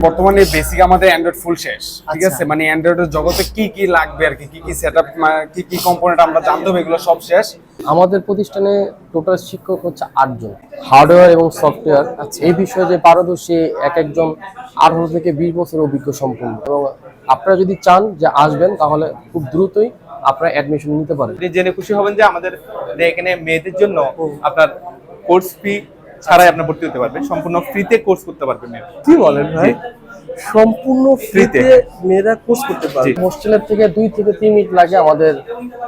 বর্তমানে বেসিক আমাদের অ্যান্ড্রয়েড ফুল শেষ ঠিক আচ্ছা। আছে? মানে অ্যান্ড্রয়েডের জগতে কি কি লাগবে আর কি কি কি সেটআপ কি কি কম্পোনেন্ট আমরা জানতে হবে এগুলো সব শেষ। আমাদের প্রতিষ্ঠানে টোটাল শিক্ষক হচ্ছে আটজন হার্ডওয়্যার এবং সফটওয়্যার এই বিষয়ে যে পারদর্শী এক একজন আঠারো থেকে বিশ বছর অভিজ্ঞ সম্পূর্ণ এবং আপনারা যদি চান যে আসবেন তাহলে খুব দ্রুতই আপনারা অ্যাডমিশন নিতে পারেন। জেনে খুশি হবেন যে আমাদের এখানে মেয়েদের জন্য আপনার কোর্স ফি ছাড়াই আপনার ভর্তি হতে পারবেন। সম্পূর্ণ ফ্রিতে কোর্স করতে পারবেন। কি বলেন ভাই? সম্পূর্ণ ফ্রিতে মেয়েরা কোর্স করতে পারবে। হোস্টেলের থেকে দুই থেকে তিন মিনিট লাগে আমাদের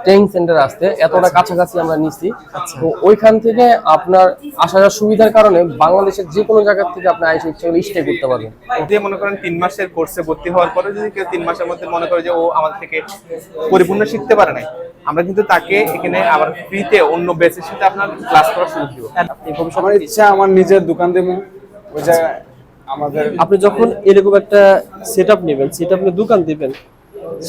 ট্রেনিং সেন্টার আসতে। এতটা কাছাকাছি আমরা নিচ্ছি তো ওইখান থেকে আপনার আসা যাওয়ার সুবিধার কারণে বাংলাদেশের যে কোনো জায়গা থেকে আপনি আইসে ইচ্ছা করলে স্টে করতে পারবেন। যে মনে করেন তিন মাসের কোর্সে ভর্তি হওয়ার পরে যদি কেউ তিন মাসের মধ্যে মনে করে যে ও আমাদের থেকে পরিপূর্ণ শিখতে পারে নাই আমরা কিন্তু তাকে এখানে আবার ফ্রিতে অন্য বেসের সাথে আপনার ক্লাস করা সুযোগ দিব। আপনি ভবিষ্যতে আমার ইচ্ছা আমার নিজের দোকান দেবো। ওই জায়গায় আপনি যখন এরকম একটা সেট আপ নেবেন সেট আপনি দোকান দিবেন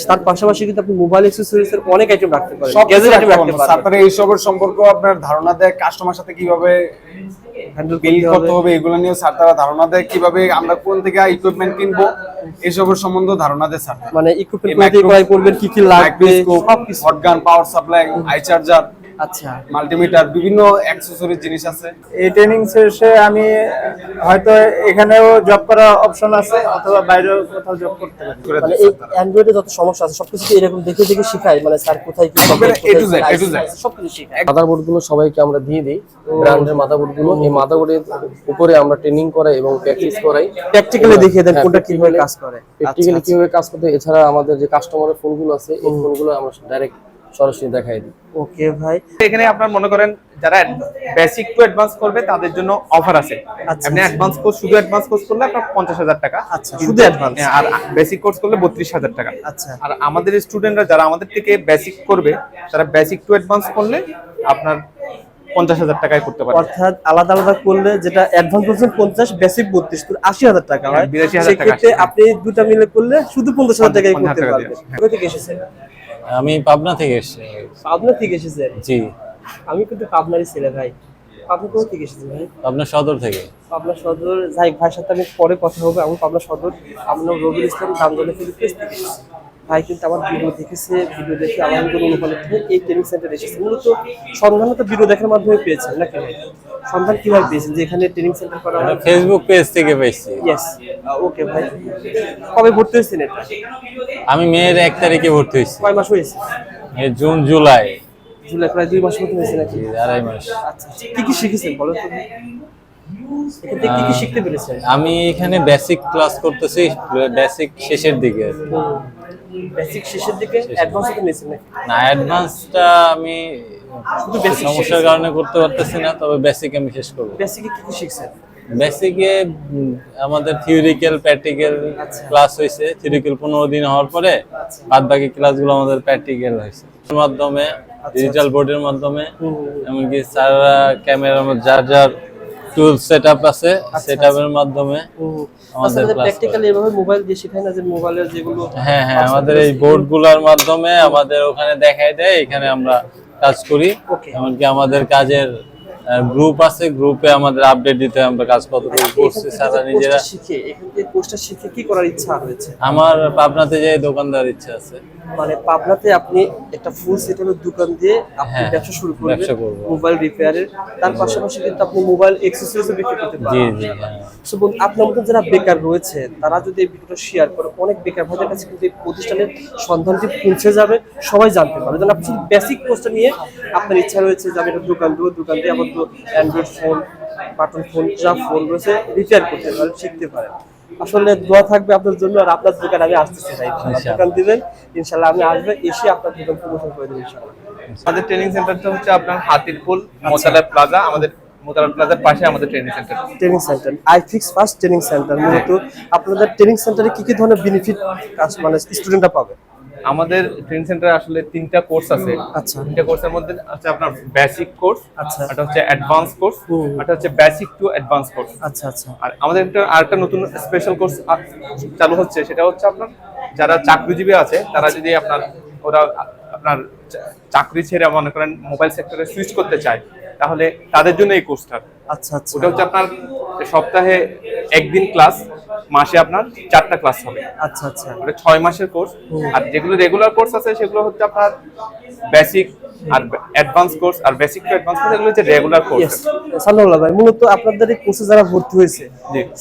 তার পাশাপাশি কিন্তু আপনি মোবাইল অ্যাক্সেসরিজ এর অনেক আইটেম রাখতে পারেন সব গ্যাজেট আইটেম রাখতে পারেন তারপরে এইসবের সম্পর্ক আপনার ধারণা দেয় কাস্টমার সাথে কীভাবে হ্যান্ডেল বিল করতে হবে। এগুলো নিয়ে স্যার তারা ধারণা দেয় কীভাবে আমরা কোন থেকে ইকুইপমেন্ট কিনবো এসবের সম্বন্ধে ধারণা দেয় স্যার মানে ইকুইপমেন্ট কোথা থেকে ক্রয় করবেন কি কি লাগবে সবকিছু। Hot gun power supply I charger আচ্ছা। মাল্টিমিটার বিভিন্ন অ্যাক্সেসরি জিনিস আছে। এই ট্রেনিং শেষে আমি হয়তো এখানেও জব করার অপশন আছে অথবা বাইরেও কোথাও জব করতে পারি। মানে এই অ্যান্ড্রয়েডে যত সমস্যা আছে সবকিছু কি এরকম দেখে দেখে শেখায়? মানে স্যার কোথায় কি সবকিছু শেখায়। মাদারবোর্ডগুলো সবাইকে আমরা দিয়ে দিই ব্র্যান্ডের মাদারবোর্ডগুলো। এই মাদারবোর্ডের উপরে আমরা ট্রেনিং করাই এবং প্র্যাকটিস করাই। প্র্যাকটিক্যালি দেখিয়ে দেন কোনটা কীভাবে কাজ করে। প্র্যাকটিক্যালি আচ্ছা, কীভাবে কাজ করতে এছাড়া আমাদের যে কাস্টমারের ফোনগুলো আছে এই ফোনগুলো আমরা ডাইরেক্ট সরাসরি দেখাই দিই। ওকে ভাই। এখানে আপনার মনে করেন যারা বেসিক টু অ্যাডভান্স করবে তাদের জন্য অফার আছে। আচ্ছা। আপনি অ্যাডভান্স কোর্স শুধু অ্যাডভান্স কোর্স করলে আপনার পঞ্চাশ হাজার টাকা। আচ্ছা, শুধু? হ্যাঁ, আর বেসিক কোর্স করলে বত্রিশ হাজার টাকা। আচ্ছা। আর আমাদের স্টুডেন্টরা যারা আমাদের থেকে বেসিক করবে তারা বেসিক টু অ্যাডভান্স করলে আপনার পঞ্চাশ হাজার টাকায় করতে পারবে। অর্থাৎ আলাদা আলাদা করলে যেটা অ্যাডভান্স বলছেন পঞ্চাশ বেসিক বত্রিশ আশি হাজার টাকা হয় হ্যাঁ, 82,000 টাকা সেক্ষেত্রে আপনি দুটা মিলে করলে শুধু পঞ্চাশ হাজার টাকায় করতে টাকা পারবেন। কোথা থেকে এসেছেন? আমি পাবনা থেকে এসেছি। পাবনা থেকে এসেছেন? জি। আমি কিন্তু পাবনারই ছেলে ভাই। পাবনা কোথা থেকে এসেছেন ভাই? পাবনা সদর থেকে। পাবনা সদর যাই ভাইয়ের সাথে আমি পরে কথা হবে। আমি পাবনা সদর আমার নাম রবিউল ইসলাম দামদলে থেকে এসেছি। ভাই কিন্তু আমার ভিডিও দেখেছে ভিডিও দেখে আলহামদুলিল্লাহ অনুপ্রাণিত হয়ে এই ট্রেনিং সেন্টারে এসেছে। মূলত সন্ধান তো ভিডিও দেখার মাধ্যমে পেয়েছেন নাকি ভাই? সন্ধান কীভাবে পেয়েছেন যে এখানে ট্রেনিং সেন্টার করা হয় ফেসবুক পেজ থেকে পেয়েছি। ইয়েস ওকে ভাই। কবে ভর্তি হয়েছেন এটা? আমি মেয়ের এক তারিখে ভর্তি হয়েছি। কয় মাস হয়েছে? June July. জুলাই প্রায় দুই মাস মতো হয়েছে নাকি? আড়াই মাস। আচ্ছা আচ্ছা। কি কি শিখেছেন বলো তো ভাই? কি কি শিখতে পেরেছেন আমি এখানে বেসিক ক্লাস করতেছি বেসিক শেষের দিকে। বেসিক শেষের দিকে? অ্যাডভান্স থেকে নিয়েছেন না অ্যাডভান্সটা আমি শুধু সমস্যার কারণে করতে পারতেছি না তবে বেসিক আমি শেষ করব। বেসিকে কি কি শিখছেন? বেসিকে আমাদের থিওরিক্যাল প্র্যাকটিক্যাল ক্লাস হয়েছে। থিওরিক্যাল পনেরো দিন হওয়ার পরে বাদ বাকি ক্লাসগুলো আমাদের প্র্যাকটিক্যাল হয়েছে। মাধ্যমে ডিজিটাল বোর্ডের মাধ্যমে এমনকি স্যাররা ক্যামেরার মধ্যে যার যার টুল সেট আপ আছে সেট আপের মাধ্যমে আমাদের প্র্যাকটিক্যালি এভাবে মোবাইল দিয়ে শেখায় না যে মোবাইলের যেগুলো হ্যাঁ হ্যাঁ আমাদের এই বোর্ডগুলোর মাধ্যমে আমাদের ওখানে দেখায় দেয় এখানে আমরা কাজ করি. এমনকি আমাদের কাজের গ্রুপ আছে গ্রুপে আমাদের আপডেট দিতে আমরা কাজ কতটুকু করছি স্যাররা নিজেরা। শিখে এখান থেকে কোর্সটা শিখে কি করার ইচ্ছা রয়েছে আমার পাবনাতে যাই দোকানদার ইচ্ছা আছে মানে পাবনাতে আপনি একটা ফুল সেটেলের দোকান দিয়ে আপনি হ্যাঁ, ব্যবসা শুরু করবেন। মোবাইল রিপেয়ারের তার পাশাপাশি কিন্তু আপনি মোবাইল এক্সেসরিজও বিক্রি করতে জি পারেন জি হ্যাঁ So, বন্ধু, আপনার মতো যারা বেকার রয়েছে তারা যদি এই ভিডিওটা শেয়ার করে অনেক বেকার ভাইদের কাছে কিন্তু এই প্রতিষ্ঠানের সন্ধানটি পৌঁছে যাবে সবাই জানতে পারবে। যেন আপনি বেসিক কোর্সটা নিয়ে আপনার ইচ্ছা রয়েছে যে আমি একটা দোকান দেবো দোকান দিয়ে আমার তো অ্যান্ড্রয়েড ফোন বাটন ফোন যা ফোন রয়েছে রিপেয়ার করতে পারেন শিখতে পারেন। আসলে দোয়া থাকবে আপনার জন্য আর আপনার দোকান আমি আসতেছি ভাই। দোকান দিবেন ইনশাল্লাহ আমি আসবে এসে আপনার দোকান প্রমোশন করে দেবো ইনশাল্লাহ আমাদের ট্রেনিং সেন্টারটা হচ্ছে আপনার হাতিরপুল মোতালা প্লাজা আমাদের মোতালা প্লাজার পাশে আমাদের training centre training centre I fix first training centre মূলত। আপনাদের ট্রেনিং সেন্টারে কি কি ধরনের বেনিফিট কাজ মানে স্টুডেন্টরা পাবে? আমাদের ট্রেনিং সেন্টারে আসলে তিনটা কোর্স আছে আচ্ছা। তিনটা কোর্সের মধ্যে আছে আপনার বেসিক কোর্স আচ্ছা। একটা হচ্ছে অ্যাডভান্স কোর্স। একটা হচ্ছে বেসিক টু অ্যাডভান্স কোর্স আচ্ছা আচ্ছা আর আমাদের একটা আরেকটা নতুন স্পেশাল কোর্স চালু হচ্ছে সেটা হচ্ছে আপনার যারা চাকরিজীবী আছে তারা যদি আপনার ওরা আপনার চাকরি ছেড়ে মনে করেন মোবাইল সেক্টরে সুইচ করতে চায় তাহলে তাদের জন্য এই কোর্সটা আচ্ছা আচ্ছা ওটা হচ্ছে আপনার সপ্তাহে একদিন ক্লাস মাসে আপনার চারটা ক্লাস হবে। আচ্ছা আচ্ছা। ওটা ছয় মাসের কোর্স আর যেগুলো রেগুলার কোর্স আছে সেগুলো হচ্ছে আপনার বেসিক আর অ্যাডভান্স কোর্স আর বেসিক টু অ্যাডভান্স কোর্স এগুলো হচ্ছে রেগুলার কোর্স ভাই মূলত আপনাদের এই কোর্সে যারা ভর্তি হয়েছে।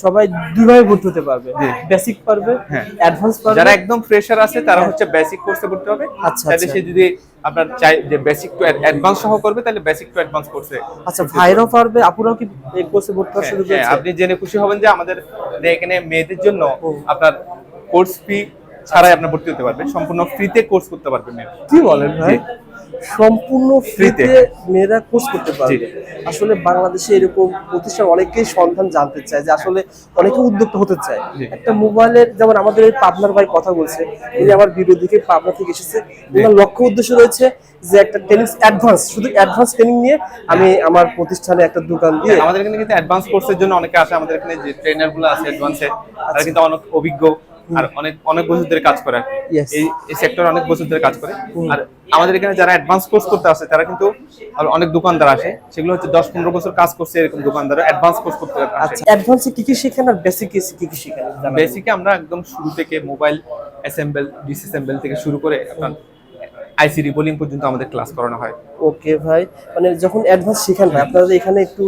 সবাই দুইভাবে ভর্তি হতে পারবে বেসিক পারবে হ্যাঁ। অ্যাডভান্স পারবে। যারা একদম ফ্রেশার আছে তারা হচ্ছে বেসিক কোর্সে ভর্তি হবে। আচ্ছা, তাহলে আচ্ছা। সে যদি আপনার চাই যে বেসিক টু অ্যাডভান্স সহ করবে তাহলে বেসিক টু অ্যাডভান্স কোর্সে আচ্ছা ভাইরাও পারবে আপুরাও কি এই কোর্সে ভর্তি হওয়ার সুযোগ হ্যাঁ, আপনি জেনে খুশি হবেন যে আমাদের এখানে মেয়েদের জন্য আপনার কোর্স ফি ছাড়াই আপনি ভর্তি হতে পারবেন সম্পূর্ণ ফ্রিতে কোর্স করতে পারবেন কি বলেন ভাই? সম্পূর্ণ ফ্রিতে মেয়েরা কোর্স করতে পারবে। আসলে বাংলাদেশে এরকম প্রতিষ্ঠান অনেকেই সন্ধান জানতে চায় যে আসলে অনেকে উদ্যোক্তা হতে চায়। একটা মোবাইলের যেমন আমাদের এই পাবনার ভাই কথা বলছে উনি আমার ভিডিও দেখে পাবনা থেকে এসেছে ওনার লক্ষ্য উদ্দেশ্য রয়েছে যে একটা ট্রেনিং অ্যাডভান্স শুধু অ্যাডভান্স ট্রেনিং নিয়ে আমি আমার প্রতিষ্ঠানে একটা দোকান দিয়ে আমাদের এখানে কিন্তু অ্যাডভান্স কোর্সের জন্য অনেকে আসে আমাদের এখানে যে ট্রেনারগুলো আছে অ্যাডভান্সে তারা কিন্তু অনেক অভিজ্ঞ। আর অনেক অনেক বছর ধরে কাজ করে. এই এই সেক্টর অনেক বছর ধরে কাজ করে। আর আমাদের এখানে যারা অ্যাডভান্স কোর্স করতে আসে তারা কিন্তু অনেক দোকানদার আসে। সেগুলো হচ্ছে দশ পনেরো বছর কাজ করছে এরকম দোকানদার অ্যাডভান্স কোর্স করতে আসে। আচ্ছা অ্যাডভান্সে কি কি শেখেন আর বেসিক কি কি শেখেন? বেসিকে আমরা একদম শুরু থেকে মোবাইল অ্যাসেম্বল ডিসঅ্যাসেম্বল থেকে শুরু করে আপনার আইসি রিবোলিং পর্যন্ত আমাদের ক্লাস করানো হয়। ওকে ভাই মানে যখন অ্যাডভান্স শেখান ভাই আপনারা এখানে একটু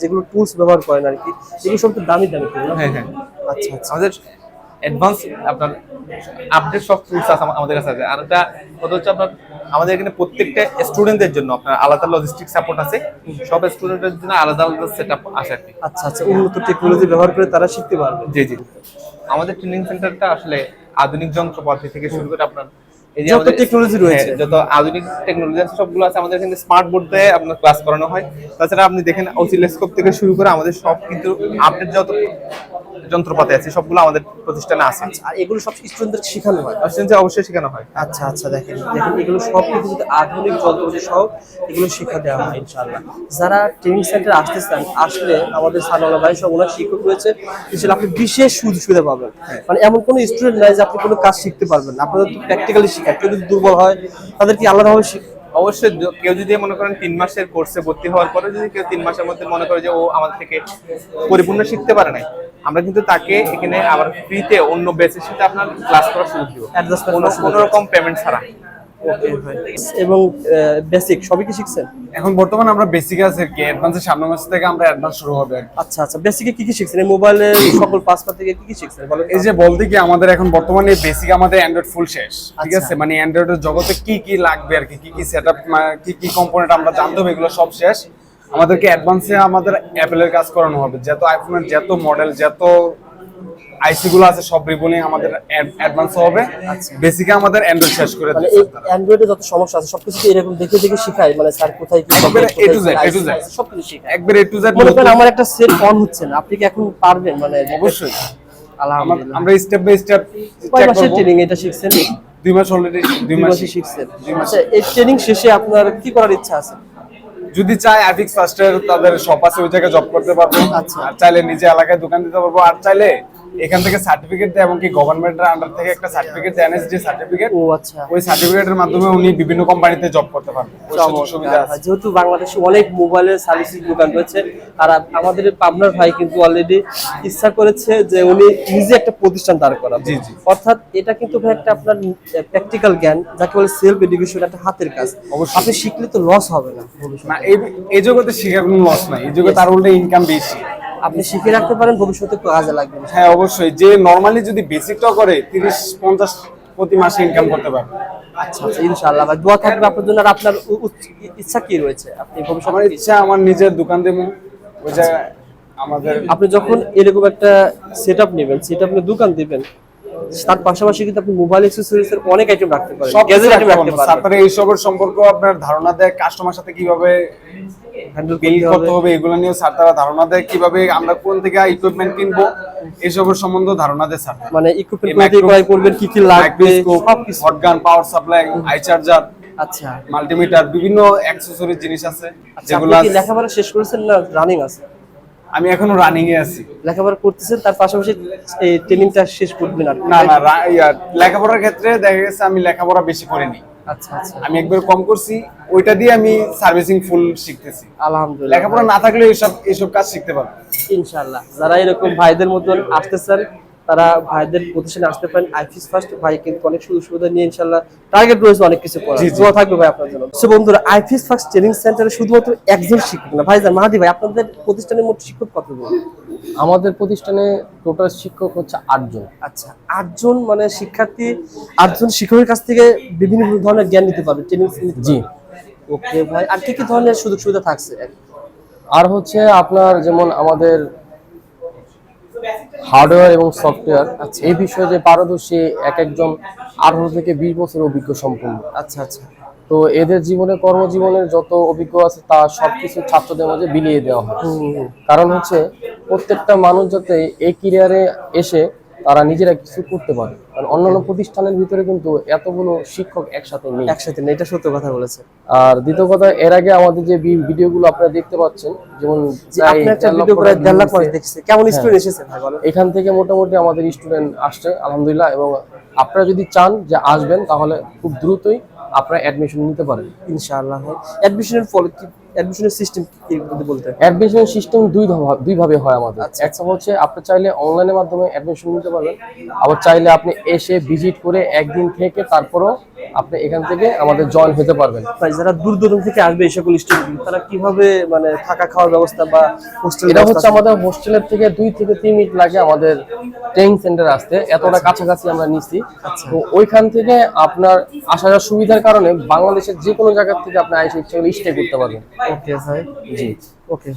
যেগুলো টুলস ব্যবহার করেন আর কি এগুলো সব একটু দামি দামি হ্যাঁ হ্যাঁ। আচ্ছা আচ্ছা। আমাদের অ্যাডভান্স আপনার আপডেট সব টুলস আছে আমাদের কাছে আছে। আর এটা কথা হচ্ছে আপনার আমাদের এখানে প্রত্যেকটা স্টুডেন্টদের জন্য আপনার আলাদা লজিস্টিক সাপোর্ট আছে। সব স্টুডেন্টের জন্য আলাদা আলাদা সেট আপ আসে আর কি। আচ্ছা আচ্ছা উন্নত টেকনোলজি ব্যবহার করে তারা শিখতে পারবে। জি জি। আমাদের ট্রেনিং সেন্টারটা আসলে আধুনিক যন্ত্রপাতি থেকে শুরু করে আপনার যত technology রয়েছে। হ্যাঁ, যত আধুনিক টেকনোলজি আছে সবগুলো আছে। আমাদের এখানে স্মার্ট বোর্ড দিয়ে আপনার ক্লাস করানো হয়। তাছাড়া আপনি দেখেন অসিলোস্কোপ থেকে শুরু করে আমাদের সব কিন্তু আপডেট যত যন্ত্রপাতি আছে সবগুলো আমাদের প্রতিষ্ঠানে আছে। আর এগুলো সব স্টুডেন্টদের শেখানো হয়? স্টুডেন্টদের অবশ্যই শেখানো হয়। আচ্ছা আচ্ছা দেখেন দেখেন এগুলো সব কিছু আধুনিক যন্ত্রপাতি সহ এগুলো শিক্ষা দেওয়া হয় ইনশাআল্লাহ। যারা ট্রেনিং সেন্টারে আসতে চান আসলে আমাদের সানাওয়ালা ভাই সব ওনার শিক্ষক রয়েছে ইনশাআল্লাহ আপনি বিশেষ সুযোগ সুবিধা পাবেন মানে এমন কোনো স্টুডেন্ট নাই যে আপনি কোনো কাজ শিখতে পারবেন না। আপনাদের প্র্যাকটিক্যালি শেখায় কেউ যদি দুর্বল হয় তাদের কি আলাদাভাবে অবশ্যই কেউ যদি মনে করেন তিন মাসের কোর্সে ভর্তি হওয়ার পরে যদি কেউ তিন মাসের মধ্যে মনে করে যে ও আমাদের থেকে পরিপূর্ণ শিখতে পারে নাই আমরা কিন্তু তাকে এখানে আবার ফ্রিতে অন্য বেসের সাথে আপনার ক্লাস করার সুযোগ দিব। কোনো রকম পেমেন্ট ছাড়া। ওকে ভাই। এবং বেসিক সবই কি শিখছেন? এখন বর্তমানে আমরা বেসিক আছে আর কি অ্যাডভান্সের সামনের মাস থেকে আমরা অ্যাডভান্স শুরু হবে আর। আচ্ছা আচ্ছা বেসিকে কি কি শিখছেন? এই মোবাইলের সকল পাসপোর্ট থেকে কি কি শিখছেন? বলেন এই যে বলতে কি আমাদের এখন বর্তমানে বেসিক আমাদের অ্যান্ড্রয়েড ফুল শেষ ঠিক আচ্ছা। আছে? মানে অ্যান্ড্রয়েডের জগতে কি কি লাগবে আর কি কি কি সেটআপ কি কি কম্পোনেন্ট আমরা জানতে হবে এগুলো সব শেষ। আমাদেরকে অ্যাডভান্সে আমাদের অ্যাপেলের কাজ করানো হবে। যত আইফোনের যত মডেল যত আইসি গুলো আছে সব রিবলিং আমাদের অ্যাডভান্স হবে। বেসিকে আমাদের অ্যান্ড্রয়েড শেষ করে মানে অ্যান্ড্রয়েডে যত সমস্যা আছে সবকিছু এরকম দেখে দেখে শেখায়? মানে স্যার কোথায় কি একবারে A to Z, A to Z। সবকিছু একবার এ টু জেড মনে করেন আমার একটা সেট অন হচ্ছে না আপনি কি এখন পারবেন? মানে অবশ্যই। আলহামদুলিল্লাহ। আমরা স্টেপ বাই স্টেপ কয় মাসের ট্রেনিং এটা শিখছেন? দুই মাস অলরেডি দুই মাস শিখছেন। আচ্ছা এই ট্রেনিং শেষে আপনার কি করার ইচ্ছা আছে? যদি চায় আফিক্স ফার্স্টের তাদের শপ আছে ওই জায়গায় জব করতে পারব। আচ্ছা। আর চাইলে নিজে এলাকায় দোকান দিতে পারব। আর চাইলে এখান থেকে সার্টিফিকেট দেয় এবং কি গভর্নমেন্টের আন্ডার থেকে একটা সার্টিফিকেট দেয় এনএসডি সার্টিফিকেট ও আচ্ছা। ওই সার্টিফিকেটের মাধ্যমে উনি বিভিন্ন কোম্পানিতে জব করতে পারবেন। সুবিধা আছে। যেহেতু বাংলাদেশে অনেক মোবাইলের সার্ভিসিং দোকান রয়েছে আর আমাদের পাবনার ভাই কিন্তু অলরেডি ইচ্ছা করেছে যে উনি নিজে একটা প্রতিষ্ঠান দাঁড় করাবে। জি, জি। অর্থাৎ এটা কিন্তু ভাই একটা আপনার প্র্যাকটিক্যাল জ্ঞান যাকে বলে সেলফ এডুকেশন একটা হাতের কাজ। আপনি শিখলে তো লস হবে না না এই এই জগতে শিখার কোনো লস নাই। এই জগতে তার উল্টে ইনকাম বেশি। আপনি শিখে রাখতে পারেন ভবিষ্যতে কাজে লাগবে। হ্যাঁ অবশ্যই। যে নর্মালি যদি বেসিকটাও করে তিরিশ পঞ্চাশ প্রতি মাসে ইনকাম করতে পারবে। আচ্ছা আচ্ছা ইনশাআল্লাহ। ভাই দোয়া থাকবে আপনার জন্য। আর আপনার ইচ্ছা কি রয়েছে? আপনি ভবিষ্যতে কি- ইচ্ছা আমার নিজের দোকান দেবো। ওই জায়গায় আমাদের আপনি যখন এরকম একটা সেট আপ নেবেন সেটা আপনি দোকান দিবেন তার পাশাপাশি কিন্তু আপনি মোবাইল অ্যাক্সেসরিজ এর অনেক আইটেম রাখতে পারেন গ্যাজেট আইটেম রাখতে পারেন তারপরে এইসবের সম্পর্ক আপনার ধারণা দেয় কাস্টমার সাথে কীভাবে হ্যান্ডেল বিল করতে হবে। এগুলো নিয়ে স্যার তারা ধারণা দেয়। কীভাবে আমরা কোন থেকে ইকুইপমেন্ট কিনবো এইসবের সম্বন্ধে ধারণা দেয় স্যার মানে ইকুইপমেন্ট ক্রয় করবেন কি কি লাগবে সবকিছু। Hot gun power supply I charger আচ্ছা। মাল্টিমিটার বিভিন্ন অ্যাক্সেসরি জিনিস আছে আচ্ছা যেগুলো লেখাপড়া শেষ করেছেন না রানিং আছে? আমি এখনও রানিং এ আছি। লেখাপড়া করতেছেন তার পাশাপাশি এই ট্রেনিংটা শেষ করবেন আর না না লেখাপড়ার ক্ষেত্রে দেখা গেছে আমি লেখাপড়া বেশি করিনি। আমি একবার কম করছি ওইটা দিয়ে আমি সার্ভিসিং ফুল শিখতেছি। আলহামদুলিল্লাহ। লেখাপড়া না থাকলে এইসব এইসব কাজ শিখতে পারব। ইনশাআল্লাহ। যারা এরকম ভাইদের মতন আসতে চান তারা ভাইদের প্রতিষ্ঠানে আসতে পারেন। আইফিস ফার্স্ট ভাই কিন্তু অনেক সুযোগ সুবিধা নিয়ে ইনশাল্লাহ টার্গেট রয়েছে অনেক কিছু দোয়া থাকবে ভাই আপনার জন্য। সো বন্ধুরা আইফিস ফার্স্ট ট্রেনিং সেন্টারে শুধুমাত্র একজন শিক্ষক না। ভাইজান মাহাদি ভাই আপনাদের প্রতিষ্ঠানের মোট শিক্ষক কতজন আমাদের প্রতিষ্ঠানে টোটাল শিক্ষক হচ্ছে আটজন আচ্ছা আটজন মানে শিক্ষার্থী আটজন শিক্ষকের কাছ থেকে বিভিন্ন ধরনের জ্ঞান নিতে পারবে ট্রেনিং জি। ওকে ভাই আর কি কি ধরনের সুযোগ সুবিধা থাকছে? আর হচ্ছে আপনার যেমন আমাদের হার্ডওয়্যার এবং সফটওয়্যার। এই বিষয়ে যে পারদর্শী এক একজন আঠারো থেকে বিশ বছর অভিজ্ঞ সম্পূর্ণ। আচ্ছা আচ্ছা। তো এদের জীবনে কর্মজীবনের যত অভিজ্ঞ আছে তা সবকিছু ছাত্রদের মাঝে বিলিয়ে দেওয়া হয়। কারণ হচ্ছে প্রত্যেকটা মানুষ যাতে এই ক্যারিয়ারে এসে তারা নিজেরা কিছু করতে পারে। কারণ অন্যান্য প্রতিষ্ঠানের ভিতরে কিন্তু এতগুলো শিক্ষক একসাথে নেই। একসাথে না এটা সত্য কথা বলেছে আর দ্বিতীয় কথা এর আগে আমাদের যে ভিডিওগুলো আপনারা দেখতে পাচ্ছেন যেমন কেমন স্টুডেন্ট এসেছে এখান থেকে মোটামুটি আমাদের স্টুডেন্ট আসছে আলহামদুলিল্লাহ এবং আপনারা যদি চান যে আসবেন তাহলে খুব দ্রুতই আপনারা অ্যাডমিশন নিতে পারেন। ইনশাআল্লাহ অ্যাডমিশনের ফল কি অ্যাডমিশনের সিস্টেম কি বলতে? অ্যাডমিশনের সিস্টেম দুই দুই ভাবে হয় আমাদের। আচ্ছা। একটা হচ্ছে আপনি চাইলে অনলাইনের মাধ্যমে অ্যাডমিশন নিতে পারবেন। আবার চাইলে আপনি এসে ভিজিট করে একদিন থেকে তারপরও আপনি এখান থেকে আমাদের জয়েন হতে পারবেন। যারা দূর দূরান্ত থেকে আসবে এই সকল স্টুডেন্ট তারা কীভাবে মানে থাকা খাওয়ার ব্যবস্থা বা হোস্টেল এটা হচ্ছে আমাদের হোস্টেলের থেকে দুই থেকে তিন মিনিট লাগে আমাদের ট্রেনিং সেন্টার আসতে। এতটা কাছাকাছি আমরা নিচ্ছি। তো ওইখান থেকে আপনার আসা যাওয়ার সুবিধার কারণে বাংলাদেশের যে কোনো জায়গা থেকে আপনি ইচ্ছা করলে স্টে করতে পারবেন। ওকে ভাই। জি। ওকে